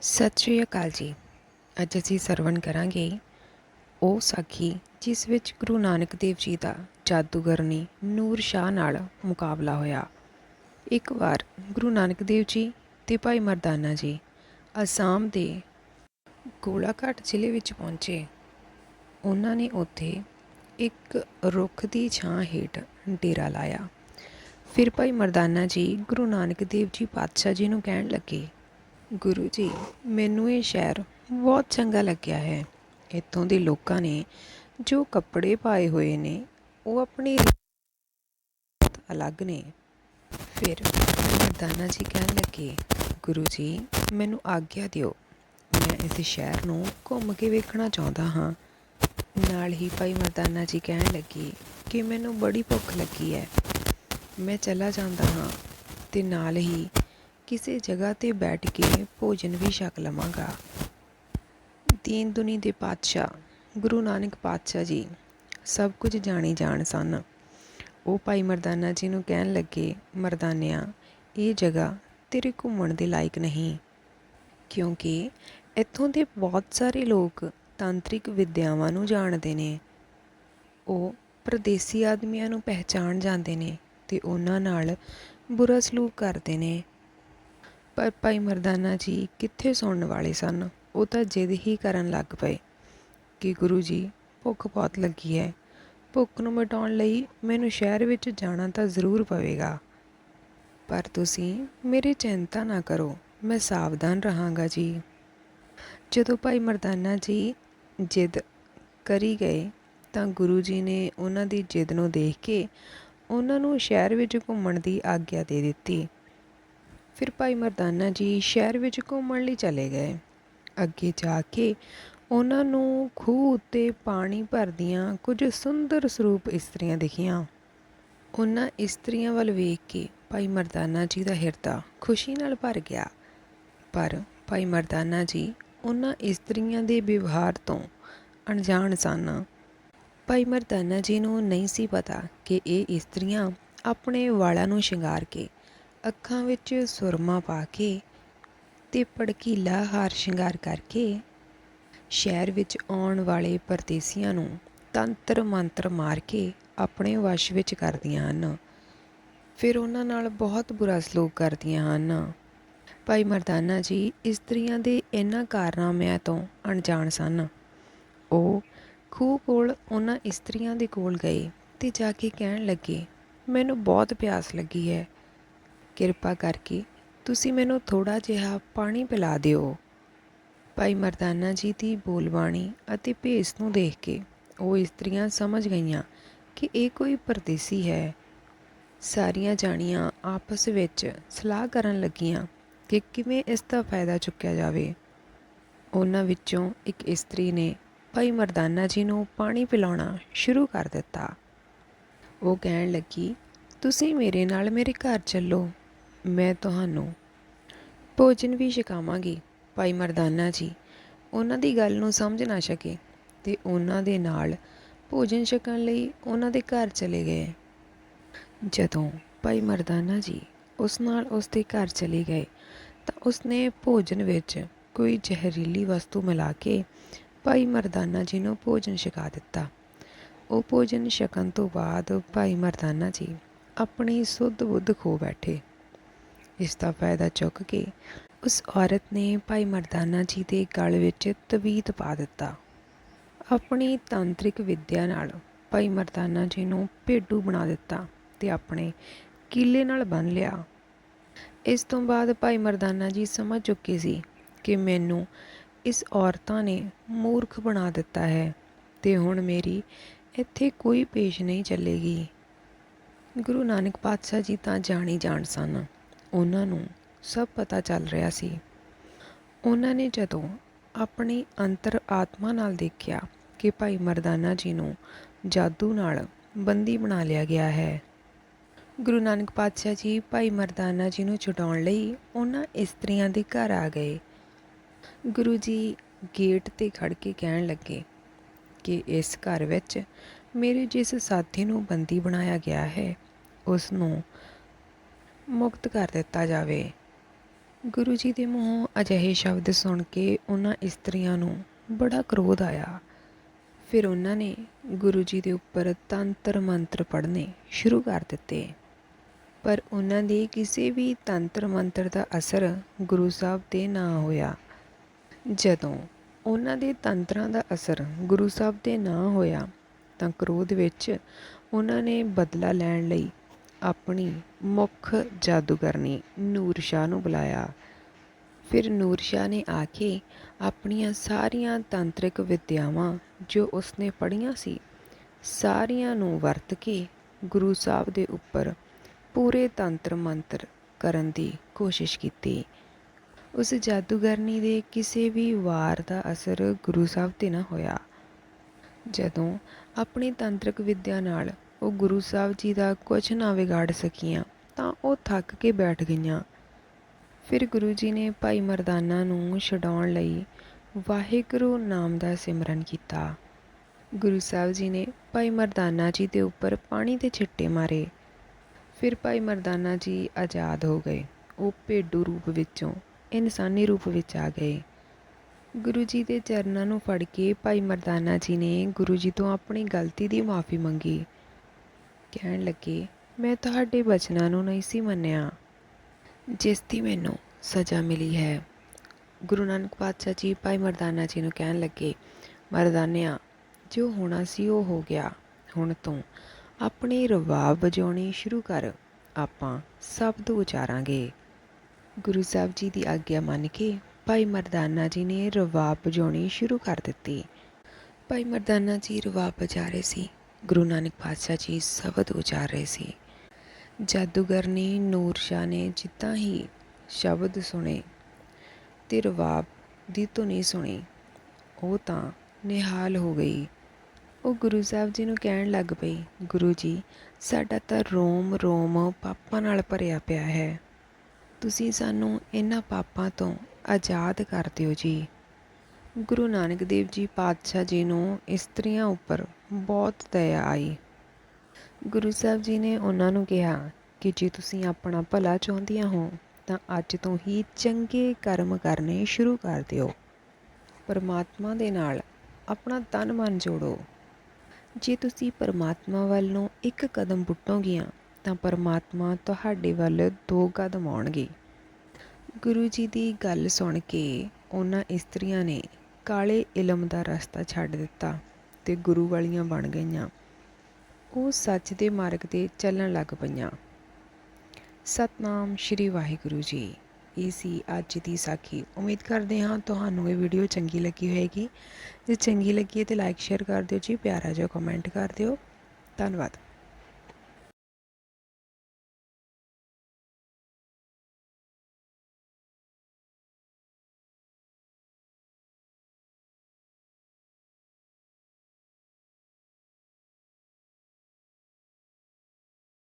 ਸਤਿ ਸ਼੍ਰੀ ਅਕਾਲ ਜੀ। ਅੱਜ ਅਸੀਂ ਸਰਵਣ ਕਰਾਂਗੇ ਉਹ ਸਾਖੀ ਜਿਸ ਵਿੱਚ ਗੁਰੂ ਨਾਨਕ ਦੇਵ ਜੀ ਦਾ ਜਾਦੂਗਰਨੀ ਨੂਰ ਸ਼ਾਹ ਨਾਲ ਮੁਕਾਬਲਾ ਹੋਇਆ। ਇੱਕ ਵਾਰ ਗੁਰੂ ਨਾਨਕ ਦੇਵ ਜੀ ਤੇ ਭਾਈ ਮਰਦਾਨਾ ਜੀ ਅਸਾਮ ਦੇ ਗੋਲਾਘਾਟ ਜ਼ਿਲ੍ਹੇ ਵਿੱਚ ਪਹੁੰਚੇ। ਉਹਨਾਂ ਨੇ ਉੱਥੇ ਇੱਕ ਰੁੱਖ ਦੀ ਛਾਂ ਹੇਠ ਡੇਰਾ ਲਾਇਆ। ਫਿਰ ਭਾਈ ਮਰਦਾਨਾ ਜੀ ਗੁਰੂ ਨਾਨਕ ਦੇਵ ਜੀ ਪਾਤਸ਼ਾਹ ਜੀ ਨੂੰ ਕਹਿਣ ਲੱਗੇ ਗੁਰੂ ਜੀ, ਮੈਨੂੰ ਇਹ ਸ਼ਹਿਰ ਬਹੁਤ ਚੰਗਾ ਲੱਗਿਆ ਹੈ। ਇੱਥੋਂ ਦੇ ਲੋਕਾਂ ਨੇ ਜੋ ਕੱਪੜੇ ਪਾਏ ਹੋਏ ਨੇ, ਉਹ ਆਪਣੀ ਰੀਤ ਅਲੱਗ ਨੇ। ਫਿਰ ਮਰਦਾਨਾ ਜੀ ਕਹਿਣ ਲੱਗੇ, ਗੁਰੂ ਜੀ, ਮੈਨੂੰ ਆਗਿਆ ਦਿਓ। ਮੈਂ ਇਸ ਸ਼ਹਿਰ ਨੂੰ ਘੁੰਮ ਕੇ ਵੇਖਣਾ ਚਾਹੁੰਦਾ ਹਾਂ। ਨਾਲ ਹੀ ਭਾਈ ਮਰਦਾਨਾ ਜੀ ਕਹਿਣ ਲੱਗੇ ਕਿ ਮੈਨੂੰ ਬੜੀ ਭੁੱਖ ਲੱਗੀ ਹੈ। ਮੈਂ ਚਲਾ ਜਾਂਦਾ ਹਾਂ ਤੇ ਨਾਲ ਹੀ ਕਿਸੇ ਜਗ੍ਹਾ ਤੇ ਬੈਠ ਕੇ ਭੋਜਨ ਵੀ ਛਕ ਲਵਾਂਗਾ। ਦੀਨ ਦੁਨੀ ਦੇ ਪਾਤਸ਼ਾਹ, ਗੁਰੂ ਨਾਨਕ ਪਾਤਸ਼ਾਹ ਜੀ, ਸਭ ਕੁਝ ਜਾਣੀ ਜਾਣ ਸਨ। ਉਹ ਭਾਈ ਮਰਦਾਨਾ ਜੀ ਨੂੰ ਕਹਿਣ ਲੱਗੇ, ਮਰਦਾਨਿਆ, ਇਹ ਜਗ੍ਹਾ ਤੇਰੇ ਘੁੰਮਣ ਦੇ ਲਾਇਕ ਨਹੀਂ, ਕਿਉਂਕਿ ਇੱਥੋਂ ਦੇ ਬਹੁਤ ਸਾਰੇ ਲੋਕ ਤਾਂਤਰਿਕ ਵਿਦਿਆਵਾਂ ਨੂੰ ਜਾਣਦੇ ਨੇ। ਉਹ ਪਰਦੇਸੀ ਆਦਮੀਆਂ ਨੂੰ ਪਹਿਚਾਣ ਜਾਂਦੇ ਨੇ ਤੇ ਉਹਨਾਂ ਨਾਲ ਬੁਰਾ ਸਲੂਕ ਕਰਦੇ ਨੇ। ਪਰ ਭਾਈ ਮਰਦਾਨਾ ਜੀ ਕਿੱਥੇ ਸੁਣਨ ਵਾਲੇ ਸਨ? ਉਹ ਤਾਂ ਜਿੱਦ ਹੀ ਕਰਨ ਲੱਗ ਪਏ ਕਿ ਗੁਰੂ ਜੀ, ਭੁੱਖ ਬਹੁਤ ਲੱਗੀ ਹੈ। ਭੁੱਖ ਨੂੰ ਮਿਟਾਉਣ ਲਈ ਮੈਨੂੰ ਸ਼ਹਿਰ ਵਿੱਚ ਜਾਣਾ ਤਾਂ ਜ਼ਰੂਰ ਪਵੇਗਾ। ਪਰ ਤੁਸੀਂ ਮੇਰੀ ਚਿੰਤਾ ਨਾ ਕਰੋ, ਮੈਂ ਸਾਵਧਾਨ ਰਹਾਂਗਾ ਜੀ। ਜਦੋਂ ਭਾਈ ਮਰਦਾਨਾ ਜੀ ਜਿੱਦ ਕਰੀ ਗਏ, ਤਾਂ ਗੁਰੂ ਜੀ ਨੇ ਉਹਨਾਂ ਦੀ ਜਿੱਦ ਨੂੰ ਦੇਖ ਕੇ ਉਹਨਾਂ ਨੂੰ ਸ਼ਹਿਰ ਵਿੱਚ ਘੁੰਮਣ ਦੀ ਆਗਿਆ ਦੇ ਦਿੱਤੀ। ਫਿਰ ਭਾਈ ਮਰਦਾਨਾ ਜੀ ਸ਼ਹਿਰ ਵਿੱਚ ਘੁੰਮਣ ਲਈ ਚਲੇ ਗਏ। ਅੱਗੇ ਜਾ ਕੇ ਉਹਨਾਂ ਨੂੰ ਖੂਹ ਉੱਤੇ ਪਾਣੀ ਭਰਦੀਆਂ ਕੁਝ ਸੁੰਦਰ ਸਰੂਪ ਇਸਤਰੀਆਂ ਦਿਖੀਆਂ। ਉਹਨਾਂ ਇਸਤਰੀਆਂ ਵੱਲ ਵੇਖ ਕੇ ਭਾਈ ਮਰਦਾਨਾ ਜੀ ਦਾ ਹਿਰਦਾ ਖੁਸ਼ੀ ਨਾਲ ਭਰ ਗਿਆ। ਪਰ ਭਾਈ ਮਰਦਾਨਾ ਜੀ ਉਹਨਾਂ ਇਸਤਰੀਆਂ ਦੇ ਵਿਵਹਾਰ ਤੋਂ ਅਣਜਾਣ ਸਨ। ਭਾਈ ਮਰਦਾਨਾ ਜੀ ਨੂੰ ਨਹੀਂ ਸੀ ਪਤਾ ਕਿ ਇਹ ਇਸਤਰੀਆਂ ਆਪਣੇ ਵਾਲਾਂ ਨੂੰ ਸ਼ਿੰਗਾਰ ਕੇ ਅੱਖਾਂ ਵਿੱਚ ਸੁਰਮਾ ਪਾ ਕੇ ਤੇ ਭੜਕੀਲਾ ਹਾਰ ਸ਼ਿੰਗਾਰ ਕਰਕੇ ਸ਼ਹਿਰ ਵਿੱਚ ਆਉਣ ਵਾਲੇ ਪਰਦੇਸੀਆਂ ਨੂੰ ਤੰਤਰ ਮੰਤਰ ਮਾਰ ਕੇ ਆਪਣੇ ਵਸ਼ ਵਿੱਚ ਕਰਦੀਆਂ ਹਨ। ਫਿਰ ਉਹਨਾਂ ਨਾਲ ਬਹੁਤ ਬੁਰਾ ਸਲੂਕ ਕਰਦੀਆਂ ਹਨ। ਭਾਈ ਮਰਦਾਨਾ ਜੀ, ਇਸਤਰੀਆਂ ਦੇ ਇਹਨਾਂ ਕਾਰਨਾਮਿਆਂ ਤੋਂ ਅਣਜਾਣ ਸਨ। ਉਹ ਖੂਹ ਕੋਲ ਉਹਨਾਂ ਇਸਤਰੀਆਂ ਦੇ ਕੋਲ ਗਏ ਤੇ ਜਾ ਕੇ ਕਹਿਣ ਲੱਗੇ, ਮੈਨੂੰ ਬਹੁਤ ਪਿਆਸ ਲੱਗੀ ਹੈ। ਕਿਰਪਾ ਕਰਕੇ ਤੁਸੀਂ ਮੈਨੂੰ ਥੋੜਾ ਜਿਹਾ ਪਾਣੀ ਪਿਲਾ ਦਿਓ। ਭਾਈ ਮਰਦਾਨਾ ਜੀ ਦੀ ਬੋਲਬਾਣੀ ਅਤੇ ਭੇਸ ਨੂੰ ਦੇਖ ਕੇ ਉਹ ਇਸਤਰੀਆਂ ਸਮਝ ਗਈਆਂ ਕਿ ਇਹ ਕੋਈ ਪਰਦੇਸੀ ਹੈ। ਸਾਰੀਆਂ ਜਾਣੀਆਂ ਆਪਸ ਵਿੱਚ ਸਲਾਹ ਕਰਨ ਲੱਗੀਆਂ ਕਿ ਕਿਵੇਂ ਇਸ ਦਾ ਫਾਇਦਾ ਚੁੱਕਿਆ ਜਾਵੇ। ਉਹਨਾਂ ਵਿੱਚੋਂ ਇੱਕ ਇਸਤਰੀ ਨੇ ਭਾਈ ਮਰਦਾਨਾ ਜੀ ਨੂੰ ਪਾਣੀ ਪਿਲਾਉਣਾ ਸ਼ੁਰੂ ਕਰ ਦਿੱਤਾ। ਉਹ ਕਹਿਣ ਲੱਗੀ, ਤੁਸੀਂ ਮੇਰੇ ਨਾਲ ਮੇਰੇ ਘਰ ਚੱਲੋ। ਮੈਂ ਤੁਹਾਨੂੰ ਭੋਜਨ ਵੀ ਛਕਾਵਾਂਗੀ, ਭਾਈ ਮਰਦਾਨਾ ਜੀ। ਉਹਨਾਂ ਦੀ ਗੱਲ ਨੂੰ ਸਮਝ ਨਾ ਸਕੇ ਤੇ ਉਹਨਾਂ ਦੇ ਨਾਲ ਭੋਜਨ ਛਕਣ ਲਈ ਉਹਨਾਂ ਦੇ ਘਰ ਚਲੇ ਗਏ। ਜਦੋਂ ਭਾਈ ਮਰਦਾਨਾ ਜੀ ਉਸ ਨਾਲ ਉਸ ਦੇ ਘਰ ਚਲੇ ਗਏ ਤਾਂ ਉਸਨੇ ਭੋਜਨ ਵਿੱਚ ਕੋਈ ਜ਼ਹਿਰੀਲੀ ਵਸਤੂ ਮਿਲਾ ਕੇ ਭਾਈ ਮਰਦਾਨਾ ਜੀ ਨੂੰ ਭੋਜਨ ਛਕਾ ਦਿੱਤਾ। ਉਹ ਭੋਜਨ ਛਕਣ ਤੋਂ ਬਾਅਦ ਭਾਈ ਮਰਦਾਨਾ ਜੀ ਆਪਣੀ ਸੁੱਧ ਬੁੱਧ ਖੋ ਬੈਠੇ। ਇਸ ਦਾ ਫਾਇਦਾ ਚੁੱਕ ਕੇ ਉਸ ਔਰਤ ਨੇ ਭਾਈ ਮਰਦਾਨਾ ਜੀ ਦੇ ਗਲ ਵਿੱਚ ਤਵੀਤ ਪਾ ਦਿੱਤਾ। ਆਪਣੀ ਤਾਂਤਰਿਕ ਵਿਦਿਆ ਨਾਲ ਭਾਈ ਮਰਦਾਨਾ ਜੀ ਨੂੰ ਭੇਡੂ ਬਣਾ ਦਿੱਤਾ ਤੇ ਆਪਣੇ ਕੀਲੇ ਨਾਲ ਬੰਨ ਲਿਆ। ਇਸ ਤੋਂ ਬਾਅਦ ਭਾਈ ਮਰਦਾਨਾ ਜੀ ਸਮਝ ਚੁੱਕੇ ਸੀ ਕਿ ਮੈਨੂੰ ਇਸ ਔਰਤਾਂ ਨੇ ਮੂਰਖ ਬਣਾ ਦਿੱਤਾ ਹੈ ਤੇ ਹੁਣ ਮੇਰੀ ਇੱਥੇ ਕੋਈ ਪੇਸ਼ ਨਹੀਂ ਚੱਲੇਗੀ। ਗੁਰੂ ਨਾਨਕ ਪਾਤਸ਼ਾਹ ਜੀ ਤਾਂ ਜਾਣੀ ਜਾਣ ਸਨ। ਉਹਨਾਂ ਨੂੰ ਸਭ ਪਤਾ ਚੱਲ ਰਿਹਾ ਸੀ। ਉਹਨਾਂ ਨੇ ਜਦੋਂ ਆਪਣੀ ਅੰਤਰ ਆਤਮਾ ਨਾਲ ਦੇਖਿਆ ਕਿ ਭਾਈ ਮਰਦਾਨਾ ਜੀ ਨੂੰ ਜਾਦੂ ਨਾਲ ਬੰਦੀ ਬਣਾ ਲਿਆ ਗਿਆ ਹੈ। ਗੁਰੂ ਨਾਨਕ ਪਾਤਸ਼ਾਹ ਜੀ ਭਾਈ ਮਰਦਾਨਾ ਜੀ ਨੂੰ ਛੁਡਾਉਣ ਲਈ ਉਹਨਾਂ ਇਸਤਰੀਆਂ ਦੇ ਘਰ ਆ ਗਏ। ਗੁਰੂ ਜੀ ਗੇਟ ਤੇ ਖੜ ਕੇ ਕਹਿਣ ਲੱਗੇ ਕਿ ਇਸ ਘਰ ਵਿੱਚ ਮੇਰੇ ਜਿਸ ਸਾਥੀ ਨੂੰ ਬੰਦੀ ਬਣਾਇਆ ਗਿਆ ਹੈ, ਉਸ ਨੂੰ ਮੁਕਤ ਕਰ ਦਿੱਤਾ ਜਾਵੇ। ਗੁਰੂ ਜੀ ਦੇ ਮੂੰਹੋਂ ਅਜਿਹੇ ਸ਼ਬਦ ਸੁਣ ਕੇ ਉਹਨਾਂ ਇਸਤਰੀਆਂ ਨੂੰ ਬੜਾ ਕ੍ਰੋਧ ਆਇਆ। ਫਿਰ ਉਹਨਾਂ ਨੇ ਗੁਰੂ ਜੀ ਦੇ ਉੱਪਰ ਤੰਤਰ ਮੰਤਰ ਪੜ੍ਹਨੇ ਸ਼ੁਰੂ ਕਰ ਦਿੱਤੇ। ਪਰ ਉਹਨਾਂ ਦੇ ਕਿਸੇ ਵੀ ਤੰਤਰ ਮੰਤਰ ਦਾ ਅਸਰ ਗੁਰੂ ਸਾਹਿਬ ਤੇ ਨਾ ਹੋਇਆ। ਜਦੋਂ ਉਹਨਾਂ ਦੇ ਤੰਤਰਾਂ ਦਾ ਅਸਰ ਗੁਰੂ ਸਾਹਿਬ ਤੇ ਨਾ ਹੋਇਆ ਤਾਂ ਕ੍ਰੋਧ ਵਿੱਚ ਉਹਨਾਂ ਨੇ ਬਦਲਾ ਲੈਣ ਲਈ ਆਪਣੀ ਮੁੱਖ ਜਾਦੂਗਰਨੀ ਨੂਰ ਸ਼ਾਹ ਨੂੰ ਬੁਲਾਇਆ। ਫਿਰ ਨੂਰ ਸ਼ਾਹ ਨੇ ਆ ਕੇ ਆਪਣੀਆਂ ਸਾਰੀਆਂ ਤਾਂਤਰਿਕ ਵਿਦਿਆਵਾਂ ਜੋ ਉਸਨੇ ਪੜ੍ਹੀਆਂ ਸੀ, ਸਾਰੀਆਂ ਨੂੰ ਵਰਤ ਕੇ ਗੁਰੂ ਸਾਹਿਬ ਦੇ ਉੱਪਰ ਪੂਰੇ ਤੰਤਰ ਮੰਤਰ ਕਰਨ ਦੀ ਕੋਸ਼ਿਸ਼ ਕੀਤੀ। ਉਸ ਜਾਦੂਗਰਨੀ ਦੇ ਕਿਸੇ ਵੀ ਵਾਰ ਦਾ ਅਸਰ ਗੁਰੂ ਸਾਹਿਬ ਤੇ ਨਾ ਹੋਇਆ। ਜਦੋਂ ਆਪਣੀ ਤੰਤਰਿਕ ਵਿਦਿਆ ਨਾਲ ਉਹ ਗੁਰੂ ਸਾਹਿਬ ਜੀ ਦਾ ਕੁਝ ਨਾ ਵਿਗਾੜ ਸਕੀਆਂ, ਤਾਂ ਉਹ ਥੱਕ ਕੇ ਬੈਠ ਗਈਆਂ। ਫਿਰ ਗੁਰੂ ਜੀ ਨੇ ਭਾਈ ਮਰਦਾਨਾ ਨੂੰ ਛਡਾਉਣ ਲਈ ਵਾਹਿਗੁਰੂ ਨਾਮ ਦਾ ਸਿਮਰਨ ਕੀਤਾ। ਗੁਰੂ ਸਾਹਿਬ ਜੀ ਨੇ ਭਾਈ ਮਰਦਾਨਾ ਜੀ ਦੇ ਉੱਪਰ ਪਾਣੀ ਦੇ ਛਿੱਟੇ ਮਾਰੇ। ਫਿਰ ਭਾਈ ਮਰਦਾਨਾ ਜੀ ਆਜ਼ਾਦ ਹੋ ਗਏ। ਉਹ ਭੇਡੂ ਰੂਪ ਵਿੱਚੋਂ, ਇਨਸਾਨੀ ਰੂਪ ਵਿੱਚ ਆ ਗਏ। ਗੁਰੂ ਜੀ ਦੇ ਚਰਨਾਂ ਨੂੰ ਫੜ ਕੇ ਭਾਈ ਮਰਦਾਨਾ ਜੀ ਨੇ ਗੁਰੂ ਜੀ ਤੋਂ ਆਪਣੀ ਗਲਤੀ ਦੀ ਮਾਫੀ ਮੰਗੀ। ਕਹਿਣ ਲੱਗੇ, ਮੈਂ ਤੁਹਾਡੇ ਬਚਨਾਂ ਨੂੰ ਨਹੀਂ ਸੀ ਮੰਨਿਆ, ਜਿਸ ਦੀ ਮੈਨੂੰ ਸਜ਼ਾ ਮਿਲੀ ਹੈ। ਗੁਰੂ ਨਾਨਕ ਪਾਤਸ਼ਾਹ ਜੀ ਭਾਈ ਮਰਦਾਨਾ ਜੀ ਨੂੰ ਕਹਿਣ ਲੱਗੇ, ਮਰਦਾਨਿਆ, ਜੋ ਹੋਣਾ ਸੀ ਉਹ ਹੋ ਗਿਆ। ਹੁਣ ਤੂੰ ਆਪਣੀ ਰਵਾਬ ਵਜਾਉਣੀ ਸ਼ੁਰੂ ਕਰ। ਆਪਾਂ ਸ਼ਬਦ ਉਚਾਰਾਂਗੇ। ਗੁਰੂ ਸਾਹਿਬ ਜੀ ਦੀ ਆਗਿਆ ਮੰਨ ਕੇ ਭਾਈ ਮਰਦਾਨਾ ਜੀ ਨੇ ਰਵਾਬ ਵਜਾਉਣੀ ਸ਼ੁਰੂ ਕਰ ਦਿੱਤੀ। ਭਾਈ ਮਰਦਾਨਾ ਜੀ ਰਵਾਬ ਵਜਾ ਰਹੇ ਸੀ। ਗੁਰੂ ਨਾਨਕ ਪਾਤਸ਼ਾਹ ਜੀ ਸ਼ਬਦ ਉਚਾਰ ਰਹੇ ਸੀ। ਜਾਦੂਗਰਨੀ ਨੂਰ ਸ਼ਾਹ ਨੇ ਜਿੱਦਾਂ ਹੀ ਸ਼ਬਦ ਸੁਣੇ ਤੇ ਰਵਾਬ ਦੀ ਧੁਨੀ ਸੁਣੀ, ਉਹ ਤਾਂ ਨਿਹਾਲ ਹੋ ਗਈ। ਉਹ ਗੁਰੂ ਸਾਹਿਬ ਜੀ ਨੂੰ ਕਹਿਣ ਲੱਗ ਪਈ, ਗੁਰੂ ਜੀ, ਸਾਡਾ ਤਾਂ ਰੋਮ ਰੋਮ ਪਾਪਾਂ ਨਾਲ ਭਰਿਆ ਪਿਆ ਹੈ। ਤੁਸੀਂ ਸਾਨੂੰ ਇਹਨਾਂ ਪਾਪਾਂ ਤੋਂ ਆਜ਼ਾਦ ਕਰ ਦਿਓ ਜੀ। ਗੁਰੂ ਨਾਨਕ ਦੇਵ ਜੀ ਪਾਤਸ਼ਾਹ ਜੀ ਨੂੰ ਇਸਤਰੀਆਂ ਉੱਪਰ ਬਹੁਤ ਦਇਆ ਆਈ। ਗੁਰੂ ਸਾਹਿਬ ਜੀ ਨੇ ਉਹਨਾਂ ਨੂੰ ਕਿਹਾ ਕਿ ਜੇ ਤੁਸੀਂ ਆਪਣਾ ਭਲਾ ਚਾਹੁੰਦੀਆਂ ਹੋ, ਤਾਂ ਅੱਜ ਤੋਂ ਹੀ ਚੰਗੇ ਕਰਮ ਕਰਨੇ ਸ਼ੁਰੂ ਕਰ ਦਿਓ। ਪਰਮਾਤਮਾ ਦੇ ਨਾਲ ਆਪਣਾ ਤਨ ਮਨ ਜੋੜੋ। ਜੇ ਤੁਸੀਂ ਪਰਮਾਤਮਾ ਵੱਲ ਨੂੰ ਇੱਕ ਕਦਮ ਪੁੱਟੋਗੀਆਂ, ਤਾਂ ਪਰਮਾਤਮਾ ਤੁਹਾਡੇ ਵੱਲ ਦੋ ਕਦਮ ਆਉਣਗੇ। ਗੁਰੂ ਜੀ ਦੀ ਗੱਲ ਸੁਣ ਕੇ ਉਹਨਾਂ ਇਸਤਰੀਆਂ ਨੇ ਕਾਲੇ ਇਲਮ ਦਾ ਰਸਤਾ ਛੱਡ ਦਿੱਤਾ। ਤੇ ਗੁਰੂ ਵਾਲੀਆਂ ਬਣ ਗਈਆਂ। ਉਹ ਸੱਚ ਦੇ ਮਾਰਗ ਤੇ ਚੱਲਣ ਲੱਗ ਪਈਆਂ। ਸਤਨਾਮ ਸ਼੍ਰੀ ਵਾਹਿਗੁਰੂ ਜੀ। ਇਹ ਸੀ ਅੱਜ ਦੀ ਸਾਖੀ। ਉਮੀਦ ਕਰਦੇ ਹਾਂ ਤੁਹਾਨੂੰ ਇਹ ਵੀਡੀਓ ਚੰਗੀ ਲੱਗੀ ਹੋਵੇਗੀ ਜੇ ਚੰਗੀ ਲੱਗੀ ਹੈ ਤੇ ਲਾਈਕ ਸ਼ੇਅਰ ਕਰ ਦਿਓ ਜੀ। ਪਿਆਰਾ ਜਿਹਾ ਕਮੈਂਟ ਕਰ ਦਿਓ। ਧੰਨਵਾਦ।